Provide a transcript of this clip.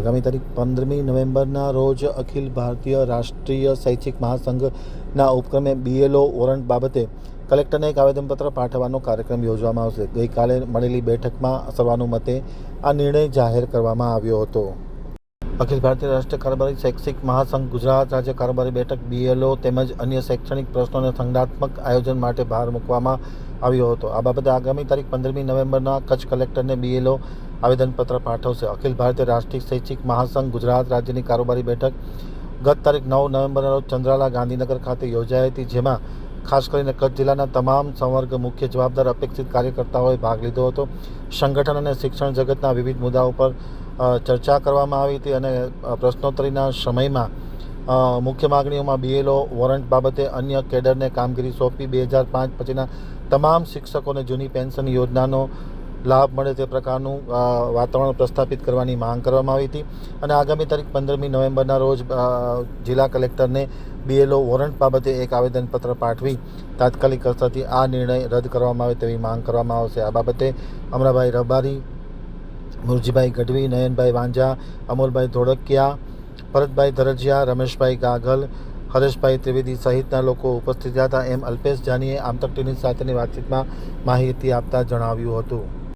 આગામી તારીખ પંદરમી નવેમ્બરના રોજ અખિલ ભારતીય રાષ્ટ્રીય શૈક્ષિક મહાસંઘના ઉપક્રમે બીએલઓ વોરંટ બાબતે કલેક્ટરને એક આવેદનપત્ર પાઠવવાનો કાર્યક્રમ યોજવામાં આવશે. ગઈકાલે મળેલી બેઠકમાં સર્વાનુમતે આ નિર્ણય જાહેર કરવામાં આવ્યો હતો. અખિલ ભારતીય રાષ્ટ્રીય કારોબારી શૈક્ષિક મહાસંઘ ગુજરાત રાજ્ય કારોબારી બેઠક બીએલઓ તેમજ અન્ય શૈક્ષણિક પ્રશ્નોને સંજ્ઞાત્મક આયોજન માટે ભાર મૂકવામાં આવ્યો હતો. આ બાબતે આગામી તારીખ પંદરમી નવેમ્બરના કચ્છ કલેક્ટરને બીએલઓ આવેદનપત્ર પાઠવશે. અખિલ ભારતીય રાષ્ટ્રીય શૈક્ષિક મહાસંઘ ગુજરાત રાજ્યની કારોબારી બેઠક ગત તારીખ નવ નવેમ્બરના રોજ ચંદ્રાલા ગાંધીનગર ખાતે યોજાઈ હતી, જેમાં ખાસ કરીને કચ્છ જિલ્લાના તમામ સંવર્ગ મુખ્ય જવાબદાર અપેક્ષિત કાર્યકર્તાઓએ ભાગ લીધો હતો. સંગઠન અને શિક્ષણ જગતના વિવિધ મુદ્દાઓ પર ચર્ચા કરવામાં આવી હતી અને પ્રશ્નોત્તરીના સમયમાં મુખ્ય માગણીઓમાં બીએલઓ વોરંટ બાબતે અન્ય કેડરને કામગીરી સોંપી. બે હજાર પાંચ પછીના તમામ શિક્ષકોને જૂની પેન્શન યોજનાનો લાભ મળે તે પ્રકારનું વાતાવરણ પ્રસ્થાપિત કરવાની માંગ કરવામાં આવી હતી. અને આગામી તારીખ પંદરમી નવેમ્બરના રોજ જિલ્લા કલેક્ટરને બીએલઓ વોરંટ બાબતે એક આવેદનપત્ર પાઠવી તાત્કાલિક અસરથી આ નિર્ણય રદ કરવામાં આવે તેવી માંગ કરવામાં આવશે. આ બાબતે અમરાભાઈ રબારી, મુરજીભાઈ ગઢવી, નયનભાઈ વાંજા અમોલભાઈ ધોળકિયા, ભરતભાઈ ધરજીયા, રમેશભાઈ ગાગલ, હરેશભાઈ ત્રિવેદી સહિતના લોકો ઉપસ્થિત હતા. એમ અલ્પેશ જાનીએ આમતક ટીવી સાથેની વાતચીતમાં માહિતી આપતા જણાવ્યું હતું.